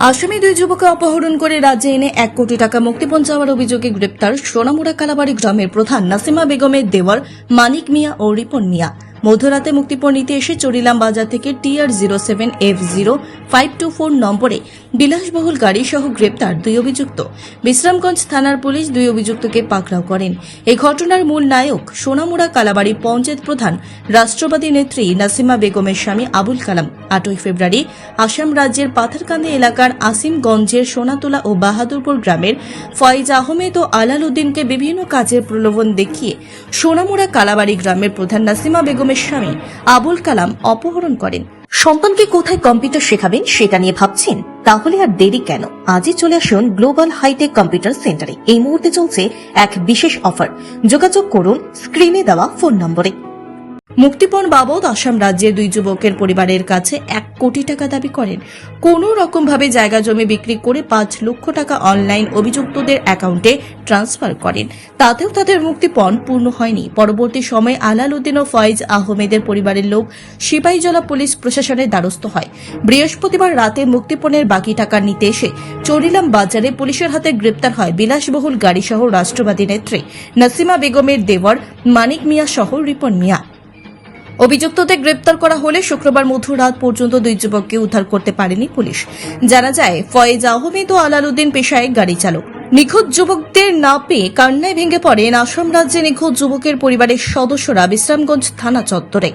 আসামি দুই যুবককে অপহরণ করে রাজ্যে এনে এক কোটি টাকা মুক্তিপণ চাওয়ার অভিযোগে গ্রেপ্তার সোনামুড়া কালাবাড়ি গ্রামের প্রধান নাসিমা বেগমের দেওয়ার মানিক মিয়া ও রিপন মিয়া। মধ্যরাতে মুক্তিপণ নিতে এসে চরিলাম বাজার থেকে TR zero seven F zero five two four নম্বরে বিলাসবহুল গাড়ি সহ গ্রেপ্তার দুই অভিযুক্ত। বিশ্রামগঞ্জ থানার পুলিশ দুই অভিযুক্তকে পাকড়াও করেন। এই ঘটনার মূল নায়ক সোনামুড়া কালাবাড়ি পঞ্চায়েত প্রধান রাষ্ট্রবাদী নেত্রী নাসিমা বেগমের স্বামী আবুল কালাম। আটই ফেব্রুয়ারি আসাম রাজ্যের পাথারকান্দি এলাকার আসিমগঞ্জের সোনাতলা ও বাহাদুরপুর গ্রামের ফয়েজ আহমেদ ও আলাল উদ্দিনকে বিভিন্ন কাজের প্রলোভন দেখিয়ে সোনামুড়া কালাবাড়ি গ্রামের প্রধান নাসিমা বেগমের স্বামী আবুল কালাম অপহরণ করেন। সন্তানকে কোথায় কম্পিউটার শেখাবেন সেটা নিয়ে ভাবছেন? তাহলে আর দেরি কেন? আজই চলে আসুন গ্লোবাল হাইটেক কম্পিউটার সেন্টারে। এই মুহূর্তে চলছে এক বিশেষ অফার। যোগাযোগ করুন স্ক্রিনে দেওয়া ফোন নম্বরে। মুক্তিপণ বাবদ আসাম রাজ্যের দুই যুবকের পরিবারের কাছে এক কোটি টাকা দাবি করেন। কোন রকম ভাবে জায়গা জমি বিক্রি করে পাঁচ লক্ষ টাকা অনলাইন অভিযুক্তদের অ্যাকাউন্টে ট্রান্সফার করেন। তাতেও তাদের মুক্তিপণ পূর্ণ হয়নি। পরবর্তী সময়ে আলাল উদ্দিন ও ফয়েজ আহমেদের পরিবারের লোক সিপাহীজলা পুলিশ প্রশাসনের দ্বারস্থ হয়। বৃহস্পতিবার রাতে মুক্তিপণের বাকি টাকা নিতে এসে চরিলাম বাজারে পুলিশের হাতে গ্রেপ্তার হয় বিলাসবহুল গাড়িসহ রাষ্ট্রবাদী নেত্রী। নাসিমা বেগমের দেওয়ার মানিক মিয়া সহ রিপন মিয়া। অভিযুক্তদের গ্রেপ্তার করা হলে শুক্রবার মধ্যরাত পর্যন্ত দুই যুবককে উদ্ধার করতে পারেনি পুলিশ। জানা যায় ফয়েজ আহমেদ ও আলালউদ্দিন পেশায় গাড়ি চালক। নিখোঁজ যুবকদের না পেয়ে কান্নায় ভেঙে পড়েন আসাম রাজ্যে নিখোঁজ যুবকের পরিবারের সদস্যরা বিশ্রামগঞ্জ থানা চত্বরে।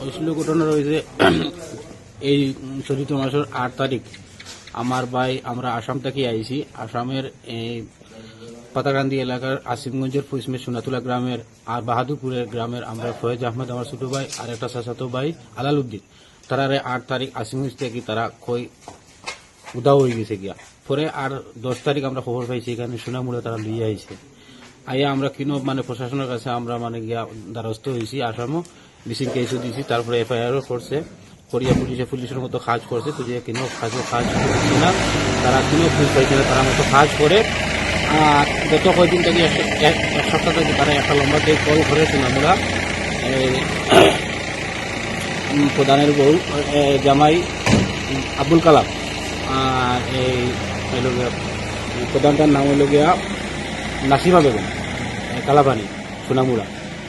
হয়েছিল ঘটনা রয়েছে। এই চলিত মাসের আট তারিখ। আমার ভাই আমরা আসাম থেকে আইছি। আসামের এই পাতাকান্দি এলাকার আসিমগঞ্জের ফুসমে সোনাতুলা গ্রামের আর বাহাদুরপুরের গ্রামের আমরা ফয়েজ আহমেদ, আমার ছোট ভাই, আর একটা চাচাতো ভাই, আলাল উদ্দিন। তারা আট তারিখ আসিমগঞ্জ থেকে তারা কই উদাও হয়ে গেছে গিয়া। পরে আর দশ তারিখ আমরা খবর পাইছি, এখানে সোনামুড়ে তারা লিয়ে আইছে। আইয়া আমরা কিনো মানে প্রশাসনের কাছে আমরা মানে গিয়া দ্বারস্থ হয়েছি আসামও। মিসিং কেসও দিয়েছি তারপরে এফআইআরও করছে। করিয়া পুলিশে পুলিশের মতো কাজ করছে, তো যে কিনো কাজও কাজ না, তারা কিনো খুঁজ পাইছে না, তারা মতো কাজ করে আর গত কয়েকদিন থেকে এক- সপ্তাহ থেকে তারা একটা লম্বা ডেট কল করেছেন আমরা প্রধানের বউ জামাই আব্দুল কালাম। আর এই প্রধানটার নাম হইল গিয়া নাসিমা বেগম এ, কালাপানি সোনামুড়া।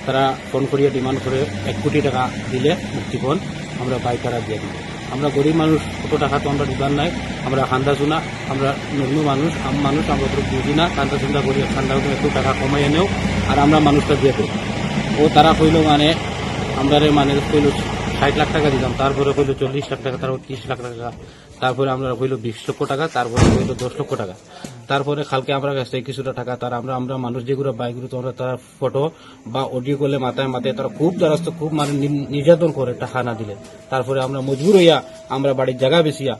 তারা ফোন করিয়া ডিমান্ড করে এক কোটি টাকা দিলে মুক্তিপণ আমরা পাইকারা দিয়ে দিব। আমরা গরিব মানুষ কত টাকা তো আমরা দিবার নাই। আমরা খান্দা চুনা, আমরা নগ্ন মানুষ, আম মানুষ, আমরা তো বুঝি না। খান্দা শুন্দা করি খান্দা একটু টাকা কমাই এনেও আর আমরা মানুষটা দিয়ে ও তারা কইল মানে আমরা মানে কইল ষাট লাখ টাকা দিলাম তারপরে কইলো চল্লিশ লাখ টাকা তারপর তিরিশ লাখ টাকা। তারপরে আমরা কইলো বিশ লক্ষ টাকা তারপরে কইলো দশ লক্ষ টাকা। তারপরে কালকে আমরা কাছে কিছুটা টাকা তার আমরা আমরা মানুষ যেগুলো বাইকগুলো তোমরা তার ফটো বা অডিও করলে মাথায় মাথায় তারা খুব দ্বারস্থ খুব মানে নির্যাতন করে টাকা না দিলে। তারপরে আমরা মজবুর হইয়া আমরা বাড়ির জায়গা বেশিয়া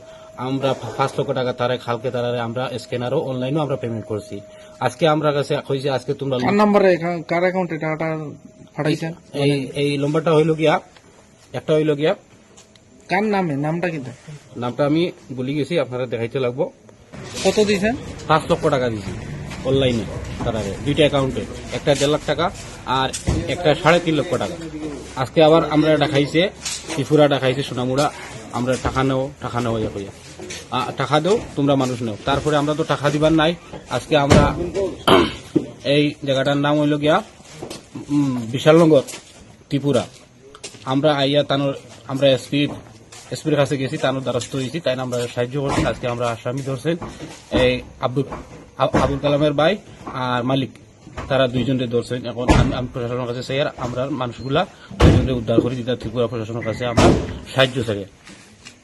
আমরা পাঁচ লক্ষ টাকা তারা খালকে তারা আমরা স্ক্যানারও অনলাইনও আমরা পেমেন্ট করছি। আজকে আমরা কাছে কইছি আজকে তোমরা নাম্বারে কার অ্যাকাউন্টে টাকাটা পাঠাইছেন? এই এই নম্বরটা হইল গিয়া একটা হইল গিয়া কার নামে? নামটা কিন্তু নামটা আমি বলি গেছি আপনারা দেখাইতে লাগবো। কত দিয়েছেন পাঁচ লক্ষ টাকা দিয়েছি অনলাইনে তারা দুইটা অ্যাকাউন্টে। একটা দেড় লাখ টাকা আর একটা সাড়ে তিন লক্ষ টাকা। আজকে আবার আমরা দেখাইছে ত্রিপুরা দেখাইছে সোনামুড়া। আমরা টাকা নেও টাকা নেও ইয়া কইয়া। টাকা দেও তোমরা মানুষ নেও। তারপরে আমরা তো টাকা দিবার নাই। আজকে আমরা এই জায়গাটার নাম হইল গিয়া বিশালনগর ত্রিপুরা। আমরা আইয়া তানোর আমরা এসপি এসপির কাছে গেছি তানোর দ্বারস্থ হয়েছি তাই না আমরা সাহায্য করছি। আজকে আমরা আসামি ধরছেন এই আব্দুল আব- আবুল কালামের ভাই আর মালিক। তারা দুইজনকে ধরছেন। এখন আমি আমি প্রশাসনের কাছে চাই আর আমরা মানুষগুলা দুইজনকে উদ্ধার করি যেটা ত্রিপুরা প্রশাসনের কাছে আমরা সাহায্য চাই।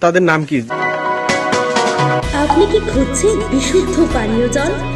তাদের নাম কি? আপনি কি খুঁজছেন বিশুদ্ধ পানীয় জল?